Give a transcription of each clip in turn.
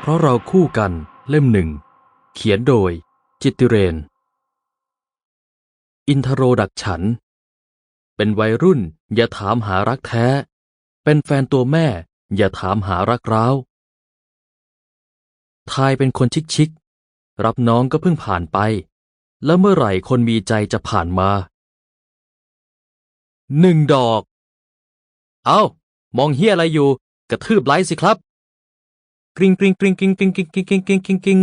เพราะเราคู่กันเล่มหนึ่ง เขียนโดย จิตติเรน อินทโรดักฉัน เป็นวัยรุ่นอย่าถามหารักแท้ เป็นแฟนตัวแม่อย่าถามหารักร้าวทายเป็นคนชิคๆรับน้องก็เพิ่งผ่านไป แล้วเมื่อไหร่คนมีใจจะผ่านมา หนึ่งดอก เอา้า มองเฮียอะไรอยู่ กระทืบไลค์สิครับกริงกริงกริงกริงกริงกริงกริงกริงกริงกริงกริง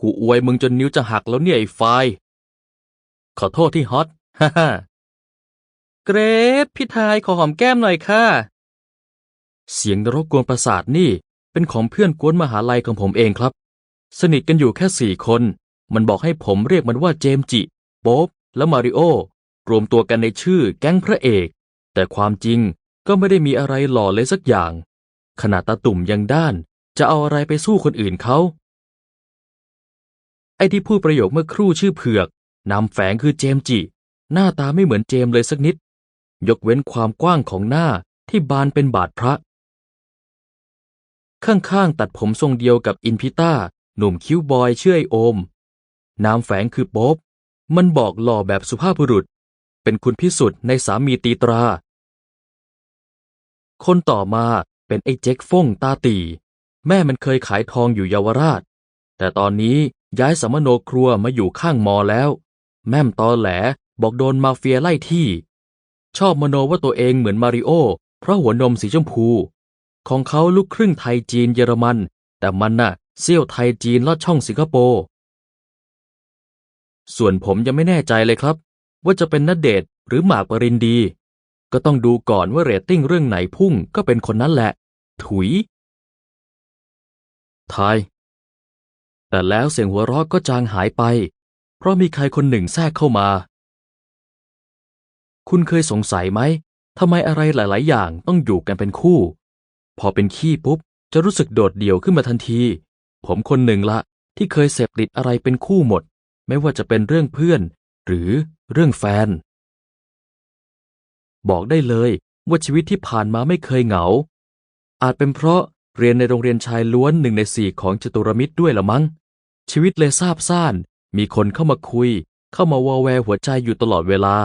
กูอวยมึงจนนิ้วจะหักแล้วเนี่ยไอ้ไฟล์ขอโทษที่ฮอตฮ่าฮ่าเกรฟพี่ทายขอหอมแก้มหน่อยค่ะ เสียงนรกกวนประสาทนี่ เป็นของเพื่อนกวนมหาลัยของผมเองครับ สนิทกันอยู่แค่สี่คน มันบอกให้ผมเรียกมันว่าเจมส์จิโป๊บและมาริโอรวมตัวกันในชื่อแก๊งพระเอก แต่ความจริง ก็ไม่ได้มีอะไรหล่อเลยสักอย่าง ขนาดตาตุ่มยังด้าน จะเอาอะไรไปสู้คนอื่นเขา ไอ้ที่พูดประโยคเมื่อครู่ชื่อเผือก นามแฝงคือเจมจิ หน้าตาไม่เหมือนเจมเลยสักนิด ยกเว้นความกว้างของหน้าที่บานเป็นบาทพระ ข้างๆตัดผมทรงเดียวกับอินพิต้า หนุ่มคิ้วบอยเชื่อไอโอม นามแฝงคือโป๊บมันบอกหล่อแบบสุภาพบุรุษ เป็นคุณพิสุทธิ์ในสามีตีตรา คนต่อมาเป็นไอ้เจ๊กฟงตาตี แม่มันเคยขายทองอยู่เยาวราช แต่ตอนนี้ย้ายสมโนครัวมาอยู่ข้างมอแล้ว แม่มตอแหลบอกโดนมาเฟียไล่ที่ ชอบมโนว่าตัวเองเหมือนมาริโอ เพราะหัวนมสีชมพู ของเขาลูกครึ่งไทยจีนเยอรมัน แต่มันน่ะเซี่ยวไทยจีนลอดช่องสิงคโปร์ส่วนผมยังไม่แน่ใจเลยครับ ว่าจะเป็นนเดชน์หรือหมากปรินดี ก็ต้องดูก่อนว่าเรตติ้งเรื่องไหนพุ่งก็เป็นคนนั้นแหละ ถุย ทาย แต่แล้วเสียงหัวเราะก็จางหายไป เพราะมีใครคนหนึ่งแทรกเข้ามา คุณเคยสงสัยไหมทำไมอะไรหลาย ๆ อย่างต้องอยู่กันเป็นคู่ พอเป็นขี้ปุ๊บ จะรู้สึกโดดเดี่ยวขึ้นมาทันที ผมคนหนึ่งละ ที่เคยเสพติดอะไรเป็นคู่หมด ไม่ว่าจะเป็นเรื่องเพื่อน หรือเรื่องแฟน บอกได้เลยว่าชีวิตที่ผ่านมาไม่เคยเหงา อาจเป็นเพราะเรียนในโรงเรียนชายล้วนหนึ่งในสี่ของจตุรมิตรด้วยละมั้ง ชีวิตเลยซาบซ่าน มีคนเข้ามาคุย เข้ามาวอแวหัวใจอยู่ตลอดเวลา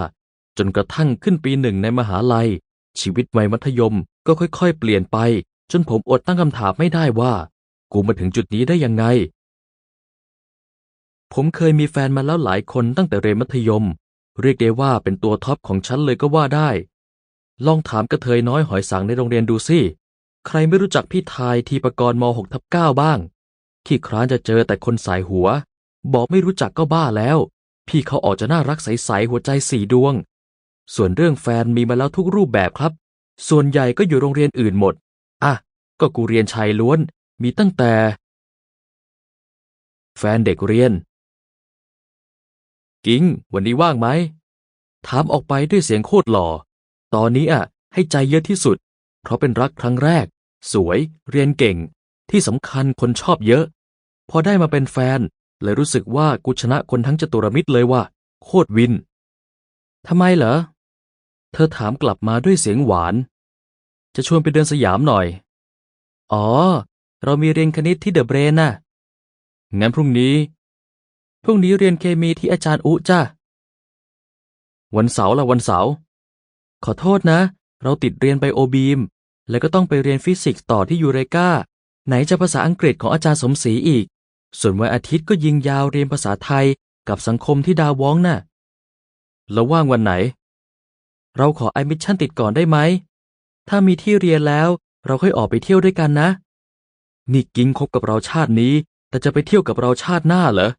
จนกระทั่งขึ้นปีหนึ่งในมหาลัย ชีวิตวัยมัธยมก็ค่อยๆ เปลี่ยนไป จนผมอดตั้งคำถามไม่ได้ว่า กูมาถึงจุดนี้ได้ยังไง ผมเคยมีแฟนมาแล้วหลายคนตั้งแต่เรียนมัธยม เรียกได้ว่าเป็นตัวท็อปของฉันเลยก็ว่าได้ ลองถามกระเทยน้อยหอยสังในโรงเรียนดูสิใครไม่รู้จักพี่ทายทีประกรณ์ม6ทับ9บ้าง ขี้คร้านจะเจอแต่คนสายหัว บอกไม่รู้จักก็บ้าแล้ว พี่เขาออกจะน่ารักใสๆหัวใจสี่ดวง ส่วนเรื่องแฟนมีมาแล้วทุกรูปแบบครับ ส่วนใหญ่ก็อยู่โรงเรียนอื่นหมด อะ ก็กูเรียนชายล้วน มีตั้งแต่ แฟนเด็กเรียน กิ้ง วันนี้ว่างไหม ถามออกไปด้วยเสียงโคตรหล่อ ตอนนี้อะ ให้ใจเยอะที่สุด เพราะเป็นรักครั้งแรก สวย เรียนเก่ง ที่สำคัญคนชอบเยอะ พอได้มาเป็นแฟน เลยรู้สึกว่ากูชนะคนทั้งจตุรมิตรเลยว่าโคตรวิน ทำไมเหรอ เธอถามกลับมาด้วยเสียงหวาน จะชวนไปเดินสยามหน่อย อ๋อ เรามีเรียนคณิตที่เดอะเบรนน่ะ งั้นพรุ่งนี้ พรุ่งนี้เรียนเคมีที่อาจารย์อุจ้ะวันเสาร์ละวันเสาร์ขอโทษนะ เราติดเรียนไบโอบีม แล้วก็ต้องไปเรียนฟิสิกส์ต่อที่ยูเรกาไหนจะภาษาอังกฤษของอาจารย์สมศรีอีก ส่วนวันอาทิตย์ก็ยิงยาวเรียนภาษาไทยกับสังคมที่ดาวว้องน่ะ แล้วว่างวันไหน เราขอไอมิชชั่นติดก่อนได้ไหม ถ้ามีที่เรียนแล้ว เราค่อยออกไปเที่ยวด้วยกันนะ นี่กิ้งคบกับเราชาตินี้ แต่จะไปเที่ยวกับเราชาติหน้าเหรอ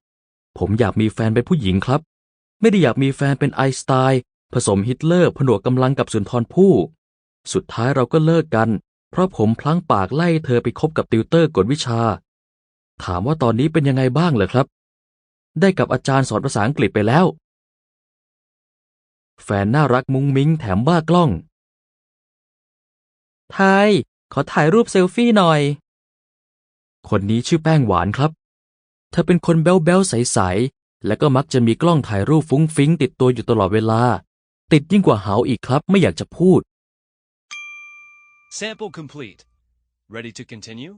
ผมอยากมีแฟนเป็นผู้หญิงครับ ไม่ได้อยากมีแฟนเป็นไอน์สไตน์ผสมฮิตเลอร์ผนวกกำลังกับสุนทรภู่สุดท้ายเราก็เลิกกัน เพราะผมพลั้งปากไล่เธอไปคบกับติวเตอร์กฎวิชา ถามว่าตอนนี้เป็นยังไงบ้างเหรอครับ ได้กับอาจารย์สอนภาษาอังกฤษไปแล้ว แฟนน่ารักมุ้งมิ้งแถมบ้ากล้องไทยขอถ่ายรูปเซลฟี่หน่อย คนนี้ชื่อแป้งหวานครับ เธอเป็นคนแบ๊วๆใสๆ และก็มักจะมีกล้องถ่ายรูปฟุ้งฟิ้งติดตัวอยู่ตลอดเวลา ติดยิ่งกว่าเหาอีกครับไม่อยากจะพูด Sample complete. Ready to continue?